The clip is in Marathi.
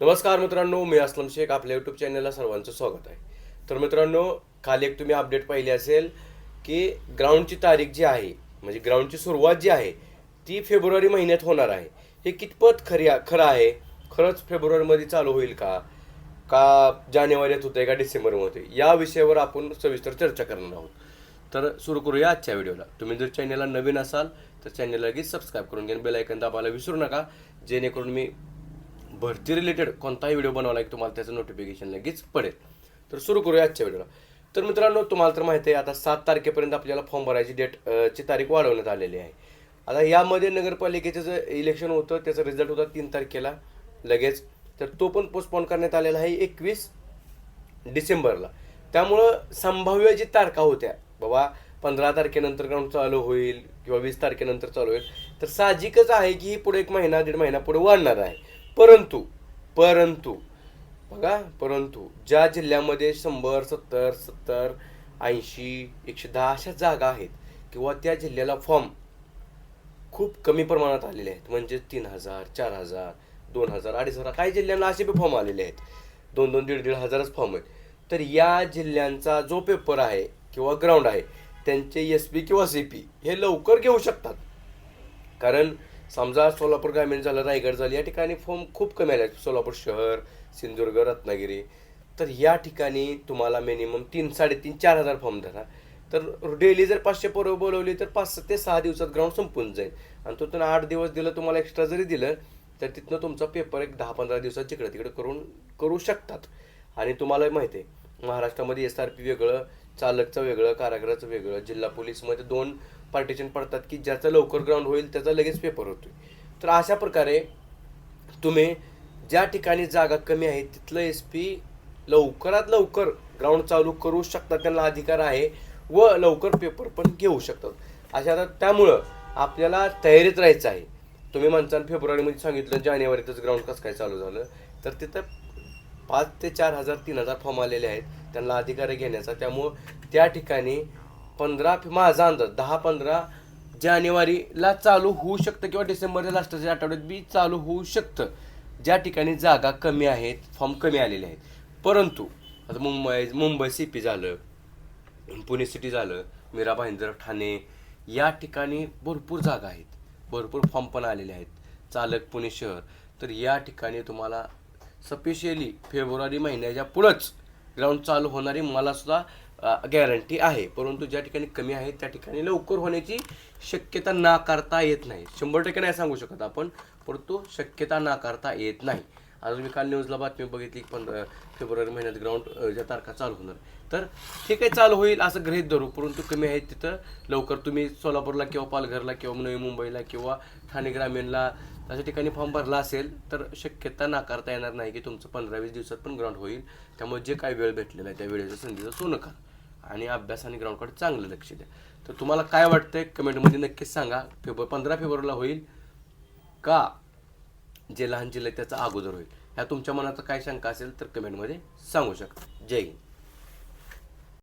नमस्कार मित्रांनो मी असलम शेख आपल्या यूट्यूब चॅनलला सर्वांचं स्वागत आहे. तर मित्रांनो काल एक तुम्ही अपडेट पाहिली असेल की ग्राउंडची तारीख जी आहे म्हणजे ग्राउंडची सुरुवात जी आहे ती फेब्रुवारी महिन्यात होणार आहे. हे कितपत खरी खरं आहे? खरंच फेब्रुवारीमध्ये चालू होईल का? का जानेवारीत होते का डिसेंबरमध्ये? या विषयावर आपण सविस्तर चर्चा करणार आहोत. तर सुरू करूया आजच्या व्हिडिओला. तुम्ही जर चॅनलला नवीन असाल तर चॅनलला लगेच सबस्क्राईब करून घ्या बेल ऐकन दाबायला विसरू नका जेणेकरून मी भरती रिलेटेड कोणताही व्हिडिओ बनवला की तुम्हाला त्याचं नोटिफिकेशन लगेच पडेल. तर सुरू करूया आजच्या व्हिडिओला तर मित्रांनो तुम्हाला तर माहिती आहे आता सात तारखेपर्यंत आपल्याला फॉर्म भरायची डेट ची तारीख वाढवण्यात आलेली आहे. आता यामध्ये नगरपालिकेचं जे इलेक्शन होतं त्याचा रिझल्ट होता तीन तारखेला लगेच. तर तो पण पोस्टपोन करण्यात आलेला आहे एकवीस डिसेंबरला. त्यामुळं संभाव्य जी तारखा होत्या बाबा पंधरा तारखेनंतर ग्राउंड चालू होईल किंवा वीस तारखेनंतर चालू होईल तर साहजिकच आहे की ही पुढे एक महिना दीड महिना पुढे वाढणार आहे. परंतु परंतु बघा परंतु ज्या जिल्ह्यामध्ये शंभर सत्तर सत्तर ऐंशी एकशे दहा अशा जागा आहेत किंवा त्या जिल्ह्याला फॉर्म खूप कमी प्रमाणात आलेले आहेत म्हणजे तीन हजार चार हजार दोन हजार अडीच हजार काही जिल्ह्यांना असे बी फॉर्म आलेले आहेत. दोन दोन दीड दीड हजारच फॉर्म आहेत. तर या जिल्ह्यांचा जो पेपर आहे किंवा ग्राउंड आहे त्यांचे एस पी किंवा सी पी हे लवकर घेऊ शकतात. कारण समजा सोलापूर ग्रामीण झालं रायगड झालं या ठिकाणी फॉर्म खूप कमी आले. सोलापूर शहर सिंधुदुर्ग रत्नागिरी. तर या ठिकाणी तुम्हाला मिनिमम तीन साडेतीन चार हजार फॉर्म धरा तर डेली जर पाचशे पोरं बोलवली तर पाच ते सहा दिवसात ग्राउंड संपून जाईल. आणि तिथून आठ दिवस दिलं तुम्हाला एक्स्ट्रा जरी दिलं तर तिथनं तुमचा पेपर एक दहा पंधरा दिवसात जिकडे तिकडे करून करू शकतात. आणि तुम्हाला माहिती आहे महाराष्ट्रामध्ये एस आर पी वेगळं चालकचं वेगळं कारागिराचं वेगळं जिल्हा पोलीसमध्ये दोन पार्टिशन पडतात की ज्याचं लवकर ग्राउंड होईल त्याचा लगेच पेपर होतोय. तर अशा प्रकारे तुम्ही ज्या ठिकाणी जागा कमी आहे तिथलं एस पी लवकरात लवकर ग्राउंड चालू करू शकतात त्यांना अधिकार आहे व लवकर पेपर पण घेऊ शकतात. अशा आता त्यामुळं आपल्याला तयारीत राहायचं आहे. तुम्ही माणसानं फेब्रुवारीमध्ये सांगितलं जानेवारीतच ग्राउंड कसं काय चालू झालं? तर तिथं पाच ते चार हजार तीन हजार फॉर्म आलेले आहेत. त्यांना अधिकार घेण्याचा. त्यामुळं त्या ठिकाणी पंधरा माझा अंदाज दहा पंधरा जानेवारीला चालू होऊ शकतं किंवा डिसेंबरच्या लास्टच्या आठवड्यात बी चालू होऊ शकतं. ज्या ठिकाणी जागा कमी आहेत फॉर्म कमी आलेले आहेत. परंतु आता मुंबई मुंबई सी पी झालं पुणे सिटी झालं मीरा भाईंदर ठाणे या ठिकाणी भरपूर जागा आहेत. भरपूर फॉर्म पण आलेले आहेत. चालक पुणे शहर. तर या ठिकाणी तुम्हाला स्पेशली फेब्रुवारी महिन्याच्या पुढंच ग्राउंड चालू होणारी मला सुद्धा गॅरंटी आहे. परंतु ज्या ठिकाणी कमी आहे त्या ठिकाणी लवकर होण्याची शक्यता नाकारता येत नाही. शंभर टक्के नाही सांगू शकत आपण परंतु शक्यता नाकारता येत नाही. आज मी काल न्यूजला बातमी बघितली पंधरा फेब्रुवारी महिन्यात ग्राउंड ज्या तारखा चालू होणार. तर ठीक आहे चालू होईल असं गृहित धरू परंतु कमी आहे तिथं. लवकर तुम्ही सोलापूरला किंवा पालघरला किंवा नवी मुंबईला किंवा ठाणे ग्रामीणला अशा ठिकाणी फॉर्म भरला असेल तर शक्यता नाकारता येणार नाही की तुमचं पंधरा वीस दिवसात पण ग्राउंड होईल. त्यामुळे जे काही वेळ भेटलेला आहे त्या वेळेच्या संधीचा सोनं करा आणि अभ्यास आणि ग्राउंडकडे चांगलं लक्ष द्या. तर तुम्हाला काय वाटतंय? कमेंटमध्ये नक्कीच सांगा. फेब्रुवारी पंधरा फेब्रुवारीला होईल का? जे लहान जिल्हे त्याचा अगोदर होईल. ह्या तुमच्या मनात काय शंका असेल तर कमेंटमध्ये सांगू शकता. जय हिंद.